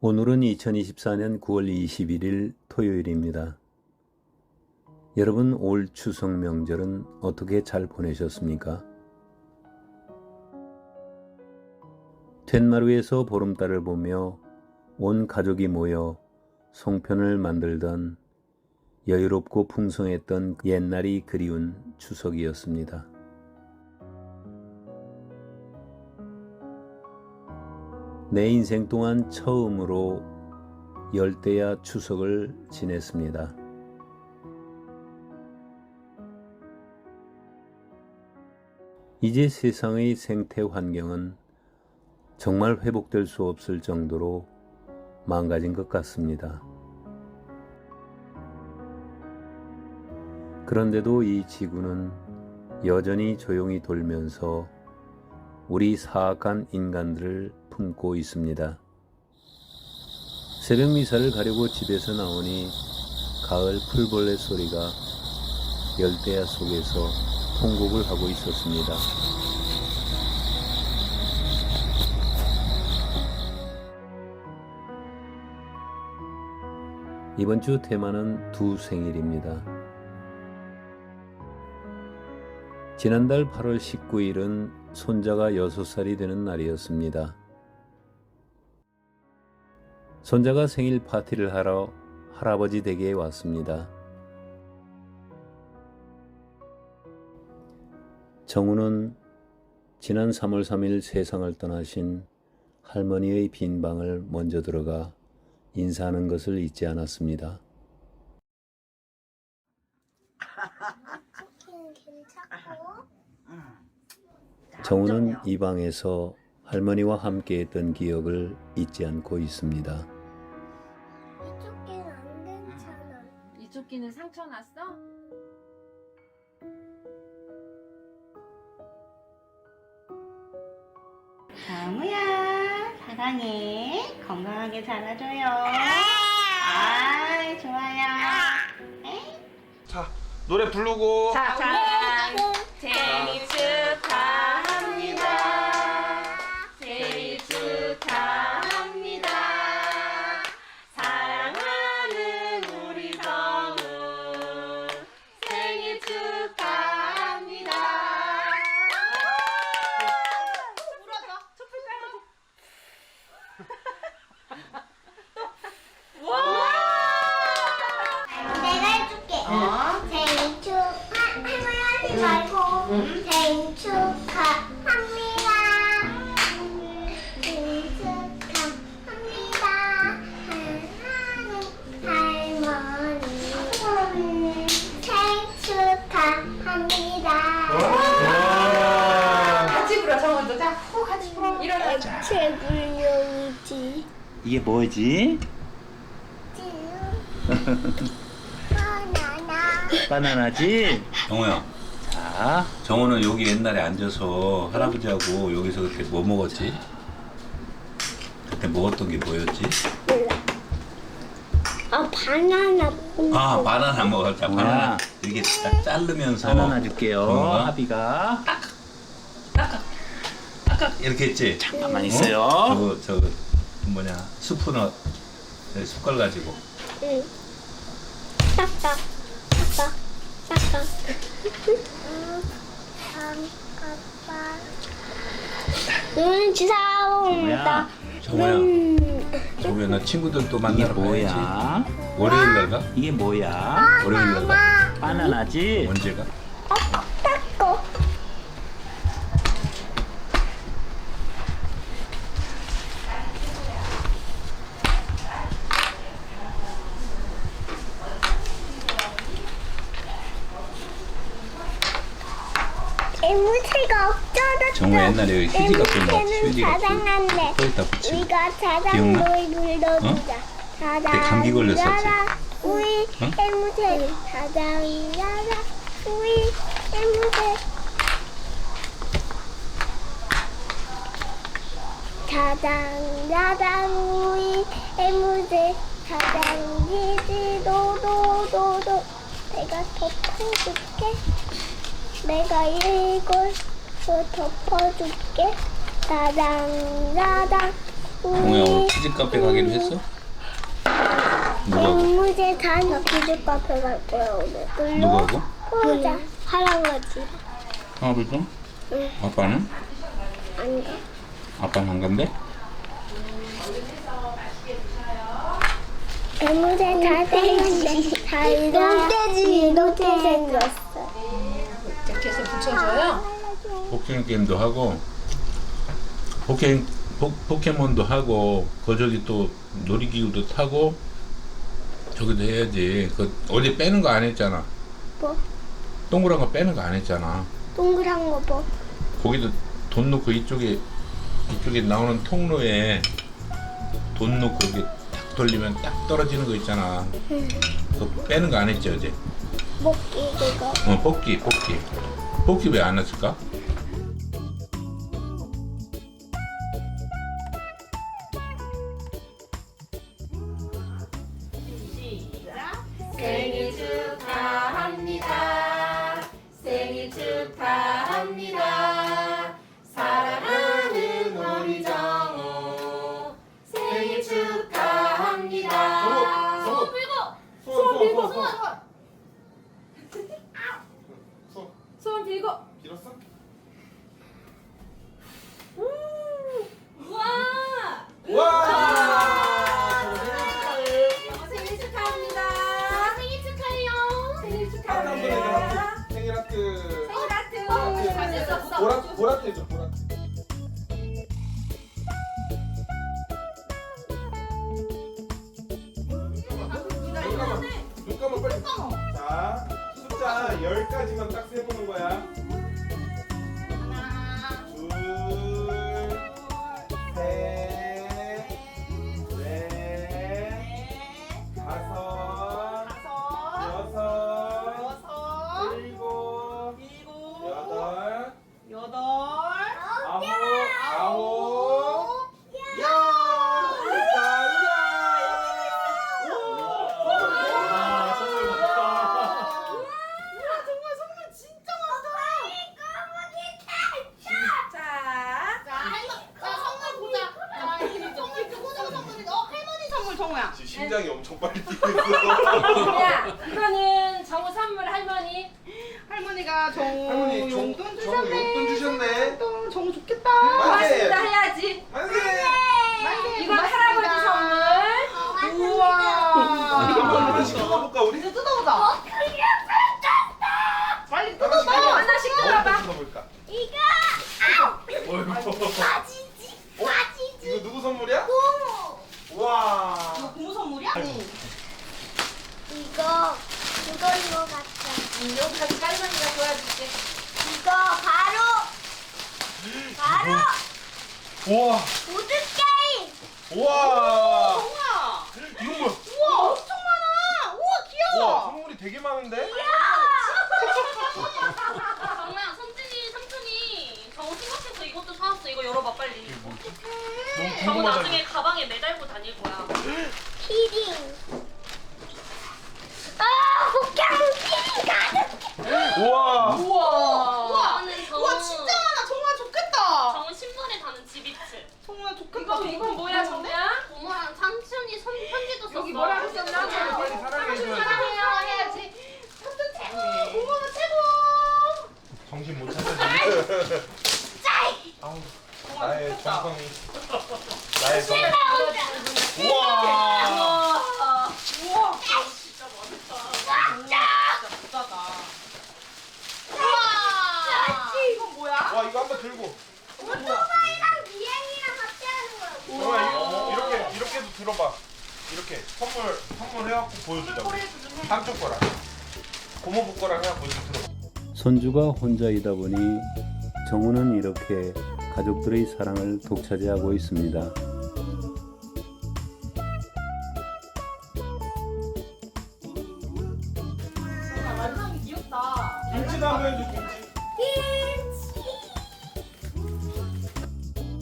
오늘은 2024년 9월 21일 토요일입니다. 여러분 올 추석 명절은 어떻게 잘 보내셨습니까? 툇마루에서 보름달을 보며 온 가족이 모여 송편을 만들던 여유롭고 풍성했던 옛날이 그리운 추석이었습니다. 내 인생 동안 처음으로 열대야 추석을 지냈습니다. 이제 세상의 생태 환경은 정말 회복될 수 없을 정도로 망가진 것 같습니다. 그런데도 이 지구는 여전히 조용히 돌면서 우리 사악한 인간들을 품고 있습니다. 새벽 미사를 가려고 집에서 나오니 가을 풀벌레 소리가 열대야 속에서 통곡을 하고 있었습니다. 이번 주 테마는 두 생일입니다. 지난달 8월 19일은 손자가 6살이 되는 날이었습니다. 손자가 생일 파티를 하러 할아버지 댁에 왔습니다. 정우는 지난 3월 3일 세상을 떠나신 할머니의 빈 방을 먼저 들어가 인사하는 것을 잊지 않았습니다. 정우는 이 방에서 할머니와 함께했던 기억을 잊지 않고 있습니다. 귀는 상처 났어? 정우야 사랑해 건강하게 자라줘요. 아이 좋아요. 자 노래 부르고. 자, 자. 일어나. 최불용이지. 이게 뭐지? 바나나. 바나나지? 정우야, 자, 정우는 여기 옛날에 앉아서 할아버지하고 여기서 그때 뭐 먹었지? 그때 먹었던 게 뭐였지? 아 바나나. 아, 바나나 먹었자. 뭐야? 바나나 이렇게 딱 자르면서 바나나 줄게요 정우가 하비가 이렇게 했지? 가만히 어? 있어요 저거 저거 뭐냐 스푸너 네, 숟갈 가지고 응. 딱딱 딱딱 딱딱. 눈 지사옵니다. 정우야 음. 정우야 나 친구들 또 이게 만나러 가야지 뭐야? 월요일 날 가? 이게 뭐야? 월요일 날 가? 바나나지? 언제 가? 닦고. 애무새가 정우 옛날에 휴지 갖고 애무새는 휴지 갖고 자상한데. 거기다 붙이고. 우리가 자장 기억나? 놀이 불러주자. 자장 감기 걸렸었지? 야라, 우리 어? 애무새 자장 야라 우리 애무새 자장 야장 우리 애무새 자장 지지 도도도도. 내가 덮어줄게. 내가 이걸 또 덮어줄게 짜장 짜장 정우야 오늘 키즈 카페 가기로 했어? 앵무새 다녀 키즈 카페 갈 거야 오늘. 누구하고? 보자. 할아버지. 아버지? 응. 아빠는? 안 가. 아빠는 안 간대? 앵무새 다 생겼네. 똥돼지 이렇게 생겼어. 자켓에 붙여줘요. 포켓 게임도 하고 포켓 포, 포켓몬도 하고 그 저기 또 놀이기구도 타고 저기도 해야지. 그 어제 빼는 거 안 했잖아. 뭐? 동그란 거 빼는 거 안 했잖아. 동그란 거 뭐? 거기도 돈 넣고 이쪽에 이쪽에 나오는 통로에 돈 넣고 이렇게 탁 돌리면 딱 떨어지는 거 있잖아. 그거 빼는 거 안 했지 어제? 먹기 그거. 어 뽑기 뽑기 뽑기 왜 안 했을까? 해줘, 우와. 한번 하나씩 뜯어볼까 우리? 이제 뜯어보자. 빨리 뜯어봐. 뭐 뜯어봐. 뜯어볼까? 이거 어이구. 바지지. 어? 바지지. 이거 누구 선물이야? 고모. 와. 이거 고무 선물이야? 이거 이거인 것 같아. 여기까지 할머니가 도와줄게. 이거 바로 바로 우와. 보드 게임. 우와. 정우야. 이거 뭐야? 우와 엄청 많아. 우와 귀여워. 우와 선물이 되게 많은데? 정우야, 선진이 삼촌이 정우 생각해서 이것도 사왔어. 이거 열어봐 빨리. 너무 정우 궁금하다. 나중에 가방에 매달고 다닐 거야. 키링. 아, 복장 키링 가득. 우와. 우와. 우와. 이거는 정우. 우와 진짜 많아. 정우야 좋겠다. 정우 신발에 다는 지비츠. 정우야 좋겠다. 이거 이건 뭐야 정우야? 고모랑 삼촌이 손 편지도 썼어. 여기 뭐라고 썼나? 빨리 사랑해 줘야지. 사랑해요 해야지. 삼촌 최고. 고모는 최고. 정신 못 차려 지금. 아우. 나의. 정성이. 나의 정성. 우와. 우와. 진짜 멋있다. 진짜 비싸다. 우와. 이건 뭐야? 와 이거 한번 들고. 오토바이랑 비행이랑 같이 하는 거야. 정말 이거 이렇게 이렇게도 들어봐. 이렇게 선물 선물 해갖고 보여주자. 한쪽 거랑 고모부 거랑 해갖고 이렇게 들어봐. 손주가 혼자이다 보니 정우는 이렇게 가족들의 사랑을 독차지하고 있습니다.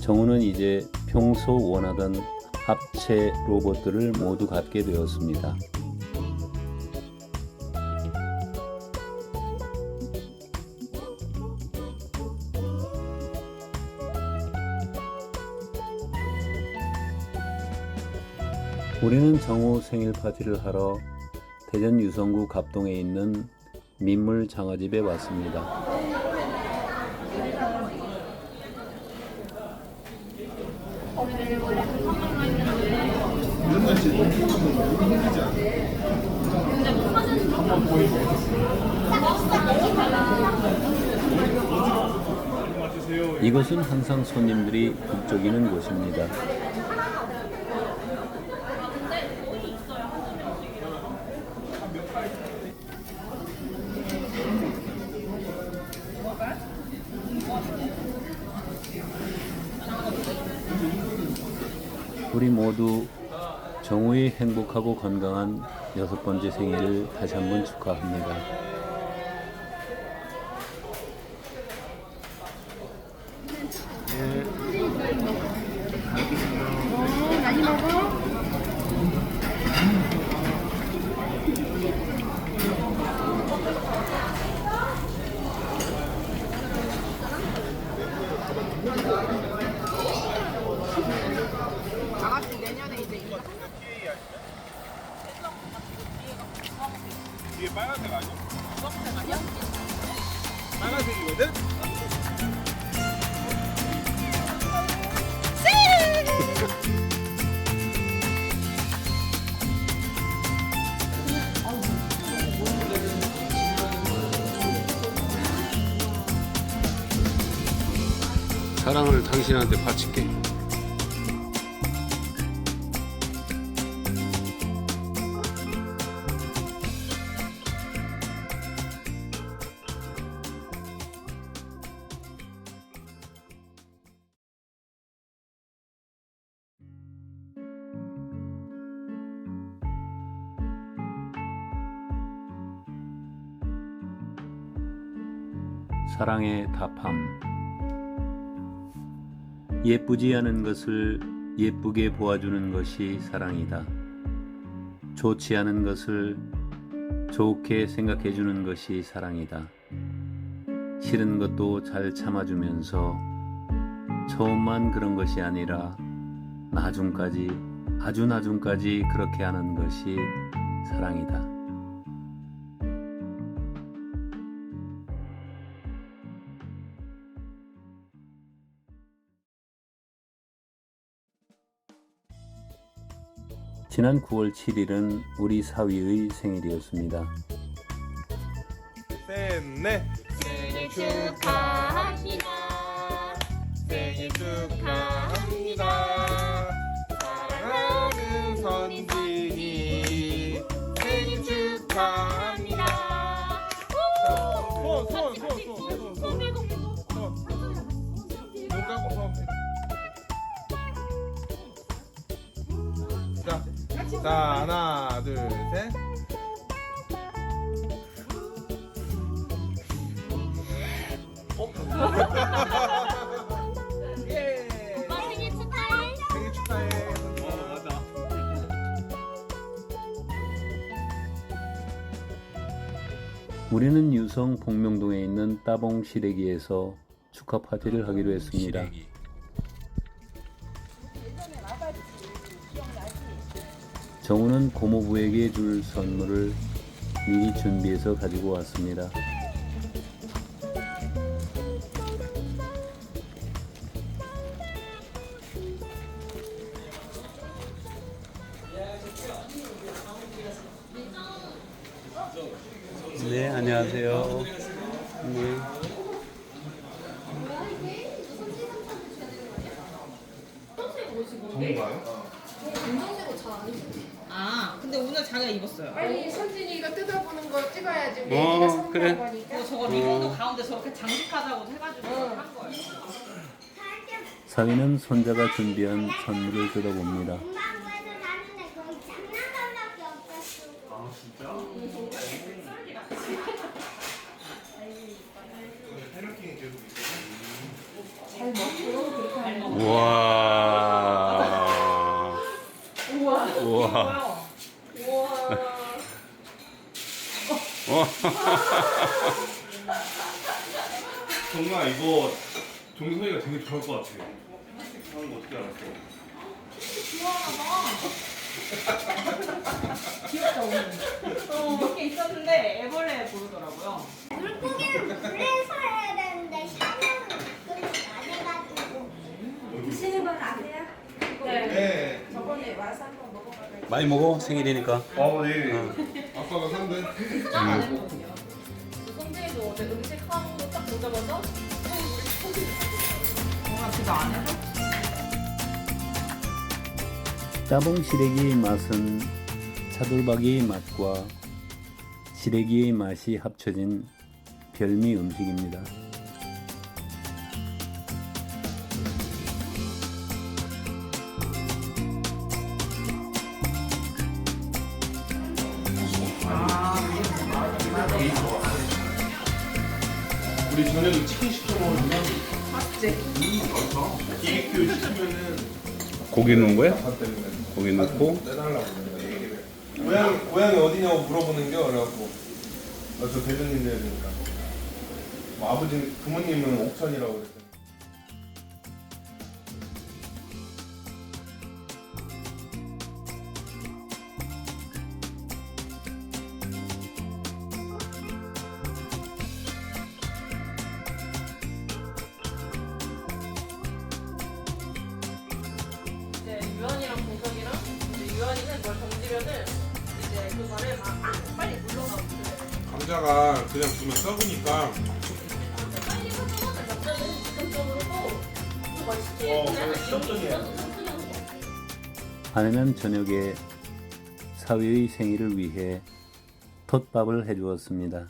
정우는 이제 평소 원하던 합체 로봇들을 모두 갖게 되었습니다. 우리는 정우 생일 파티를 하러 대전 유성구 갑동에 있는 민물 장어집에 왔습니다. 이곳은 항상 손님들이 북적이는 곳입니다. 우리 모두 정우의 행복하고 건강한 여섯 번째 생일을 다시 한번 축하합니다. 빨간색이거든? 사랑을 당신한테 바칠게. 사랑의 답함 예쁘지 않은 것을 예쁘게 보아주는 것이 사랑이다. 좋지 않은 것을 좋게 생각해 주는 것이 사랑이다. 싫은 것도 잘 참아주면서 처음만 그런 것이 아니라 나중까지 아주 나중까지 그렇게 하는 것이 사랑이다. 지난 9월 7일은 우리 사위의 생일이었습니다. 셋넷 생일 축하합니다. 생일 축하합니다 사랑하는 선진이 생일 축하합니다 손손손손손손 눈 감고 손 자, 자 하나 둘셋 예. 오빠 생일 축하해. 생일 축하해. 어, 맞아. 우리는 유성 복명동에 있는 따봉 시래기에서 축하 파티를 하기로 했습니다. 정우는 고모부에게 줄 선물을 미리 준비해서 가지고 왔습니다. 장식하자고 해가지고 한 거예요. 사위는 손자가 준비한 선물을 뜯어봅니다. 문방구에서 사는데 거기 장난감밖에 없었어. 우와. 우와. 우와. 정말 이거 종소리가 되게 좋을 것 같아. 하는 거 어떻게 알았어? 귀엽죠 오늘. 몇개 있었는데 애벌레 보이더라고요. 물고기는 물에서 해야 되는데 샤넬은 가끔 안 해가지고 드시는 건 아세요? 네. 저번에 와서 한 번 먹어봐요. 많이 먹어 생일이니까. 어, 예. 아빠가 산대. 포장 안 했거든요. 성진이도 어제 음식 하고 딱 보자마자 정말 그거 안 해서? 따봉 시래기의 맛은 차돌박이의 맛과 시래기의 맛이 합쳐진 별미 음식입니다. 우리 저녁에 치킨 시켜 먹으면 맞지? BBQ 시키면은 고기 넣은 거야? 고기 넣고? 내달라고 그러는데 고향 고향이 어디냐고 물어보는 게 그래갖고. 아, 저 대전인데 그러니까. 뭐 아버지 부모님은 옥천이라고 그랬더니 그냥 두면 썩으니까. 아내는 저녁에 사위의 생일을 위해 톳밥을 해주었습니다.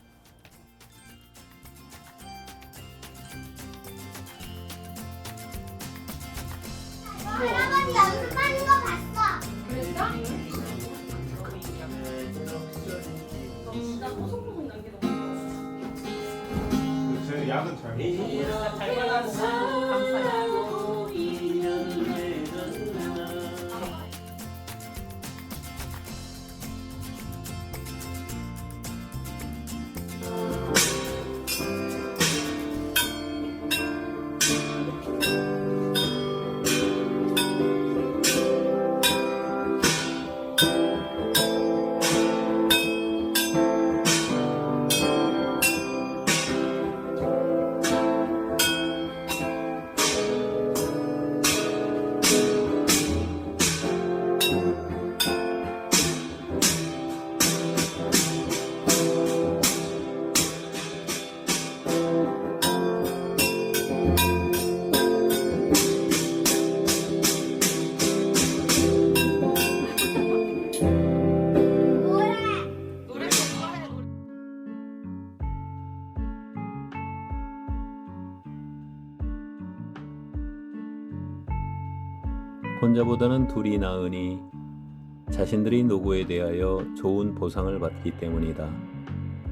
혼자보다는 둘이 나으니 자신들의 노고에 대하여 좋은 보상을 받기 때문이다.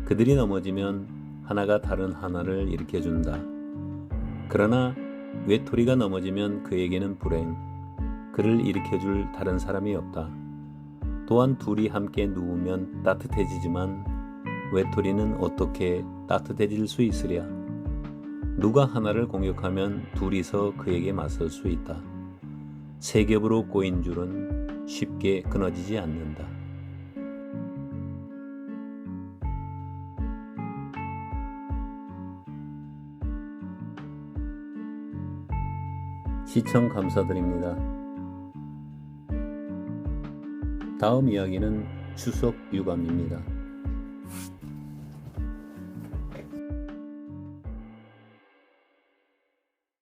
그들이 넘어지면 하나가 다른 하나를 일으켜준다. 그러나 외톨이가 넘어지면 그에게는 불행, 그를 일으켜줄 다른 사람이 없다. 또한 둘이 함께 누우면 따뜻해지지만 외톨이는 어떻게 따뜻해질 수 있으랴? 누가 하나를 공격하면 둘이서 그에게 맞설 수 있다. 세 겹으로 꼬인 줄은 쉽게 끊어지지 않는다. 시청 감사드립니다. 다음 이야기는 추석 유감입니다.